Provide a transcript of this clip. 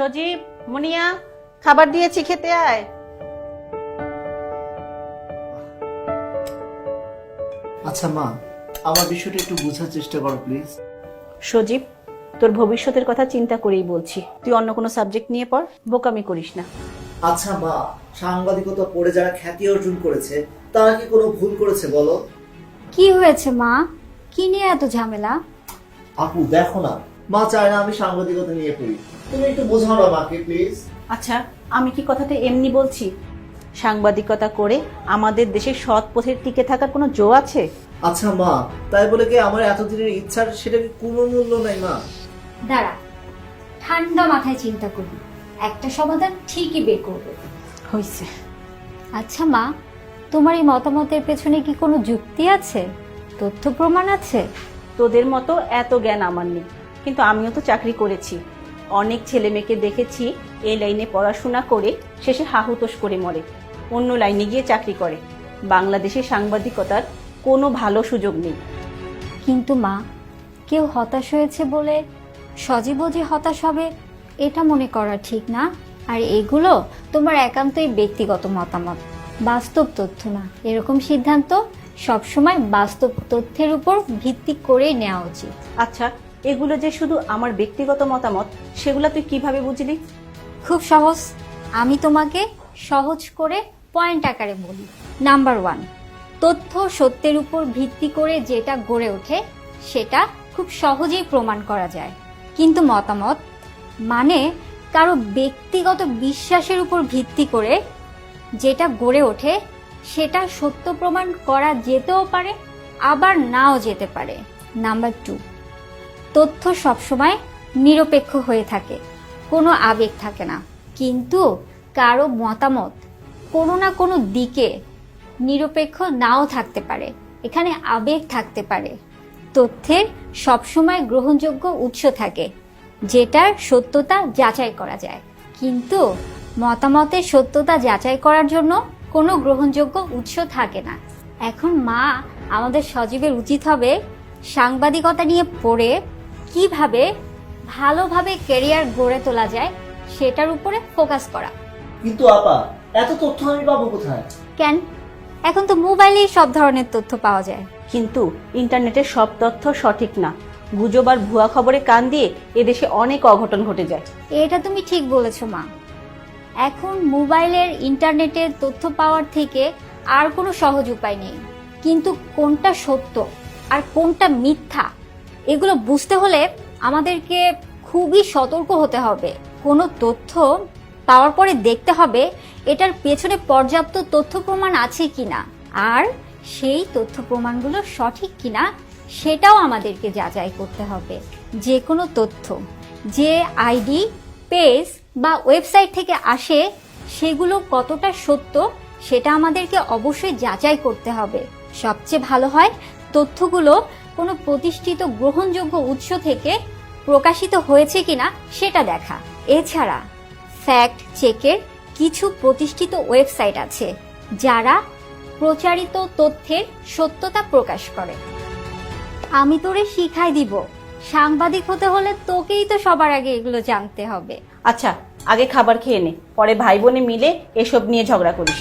সজীব মুনিয়া খাবার দিয়েছি খেতে আয়। আচ্ছা মা আমার বিষয়টা একটু বোঝার চেষ্টা করো প্লিজ সজীব তোর ভবিষ্যতের কথা চিন্তা করেই বলছি। তুই অন্য কোনো সাবজেক্ট নিয়ে পড় বোকামি করিস না। আচ্ছা মা সাংবাদিকতা পড়ে যারা খ্যাতি অর্জন করেছে তারা কি কোনো ভুল করেছে বলো? কি হয়েছে মা? কি নিয়ে এত ঝামেলা? আপু দেখো না মা চায় না আমি সাংবাদিকতা নিয়ে পড়ি। তুমি একটু বোঝাও না মাকে প্লিজ আচ্ছা আমি কি কথাটা এমনি বলছি? সাংবাদিকতা করে আমাদের দেশে সৎ পথের টিকে থাকার কোনো জো আছে? আচ্ছা মা তাই বলে কি আমার এতদিনের ইচ্ছার সেটা কি কোনো মূল্য নাই মা? দাঁড়া ঠান্ডা মাথায় চিন্তা করবি একটা সমাধান ঠিকই বের করবে। হয়েছে আচ্ছা মা তোমার এই মতামতের পেছনে কি কোনো যুক্তি আছে? তথ্য প্রমাণ আছে? তোদের মতো এত জ্ঞান আমার নেই। কিন্তু আমিও তো চাকরি করেছি। অনেক ছেলে মেয়েকে দেখেছি এই লাইনে পড়াশোনা করে শেষে হাহুতোষ করে মরে অন্য লাইনে গিয়ে চাকরি করে। বাংলাদেশে সাংবাদিকতার কোনো ভালো সুযোগ নেই। কিন্তু মা কেউ হতাশ হয়েছে বলে সজীবও যে হতাশ হবে এটা মনে করা ঠিক না। আর এগুলো তোমার একান্তই ব্যক্তিগত মতামত। বাস্তব তথ্য না। এরকম সিদ্ধান্ত সবসময় বাস্তব তথ্যের উপর ভিত্তি করেই নেওয়া উচিত। আচ্ছা এগুলো যে শুধু আমার ব্যক্তিগত মতামত, সেগুলো তুই কীভাবে বুঝলি? খুব সহজ। আমি তোমাকে সহজ করে পয়েন্ট আকারে বলি। নাম্বার ওয়ান তথ্য সত্যের উপর ভিত্তি করে যেটা গড়ে ওঠে, সেটা খুব সহজেই প্রমাণ করা যায়। কিন্তু মতামত মানে কারও ব্যক্তিগত বিশ্বাসের উপর ভিত্তি করে যেটা গড়ে ওঠে, সেটা সত্য প্রমাণ করা যেতেও পারে, আবার নাও যেতে পারে। নাম্বার টু তথ্য সবসময় নিরপেক্ষ হয়ে থাকে, কোনো আবেগ থাকে না। কিন্তু কারও মতামত কোনো না কোনো দিকে নিরপেক্ষ নাও থাকতে পারে, এখানে আবেগ থাকতে পারে। তথ্যের সবসময় গ্রহণযোগ্য উৎস থাকে, যেটার সত্যতা যাচাই করা যায়। কিন্তু মতামতের সত্যতা যাচাই করার জন্য কোনো গ্রহণযোগ্য উৎস থাকে না। এখন মা আমাদের সজীবের উচিত হবে সাংবাদিকতা নিয়ে পড়ে কীভাবে ভালোভাবে ক্যারিয়ার গড়ে তোলা যায় সেটার উপরে ফোকাস করা। কিন্তু আপা এত তথ্য আমি পাবো কোথায়? কেন? এখন তো মোবাইলেই সব ধরনের তথ্য পাওয়া যায়। কিন্তু ইন্টারনেটের সব তথ্য সঠিক না। গুজব আর ভুয়া খবরে কান দিয়ে এদেশে অনেক অঘটন ঘটে যায়। এটা তুমি ঠিক বলেছ মা। এখন মোবাইলের ইন্টারনেটের তথ্য পাওয়ার থেকে আর কোনো সহজ উপায় নেই। কিন্তু কোনটা সত্য আর কোনটা মিথ্যা এগুলো বুঝতে হলে আমাদেরকে খুবই সতর্ক হতে হবে। কোনো তথ্য পাওয়ার পরে দেখতে হবে এটার পেছনে পর্যাপ্ত তথ্য প্রমাণ আছে কিনা। আর সেই তথ্য প্রমাণগুলো সঠিক কিনা সেটাও আমাদেরকে যাচাই করতে হবে। যে কোনো তথ্য, যে আইডি, পেজ বা ওয়েবসাইট থেকে আসে সেগুলো কতটা সত্য সেটা আমাদেরকে অবশ্যই যাচাই করতে হবে। সবচেয়ে ভালো হয় তথ্যগুলো কোনো প্রতিষ্ঠিত গ্রহণযোগ্য উৎস থেকে প্রকাশিত হয়েছে কিনা সেটা দেখা। এছাড়া ফ্যাক্ট চেকের কিছু প্রতিষ্ঠিত ওয়েবসাইট আছে যারা প্রচারিত তথ্যের সত্যতা প্রকাশ করে। আমি তোরে শিখাই দিব। সাংবাদিক হতে হলে তোকেই তো সবার আগে এগুলো জানতে হবে। আচ্ছা আগে খাবার খেয়ে নে, পরে ভাই বোনে মিলে এসব নিয়ে ঝগড়া করিস।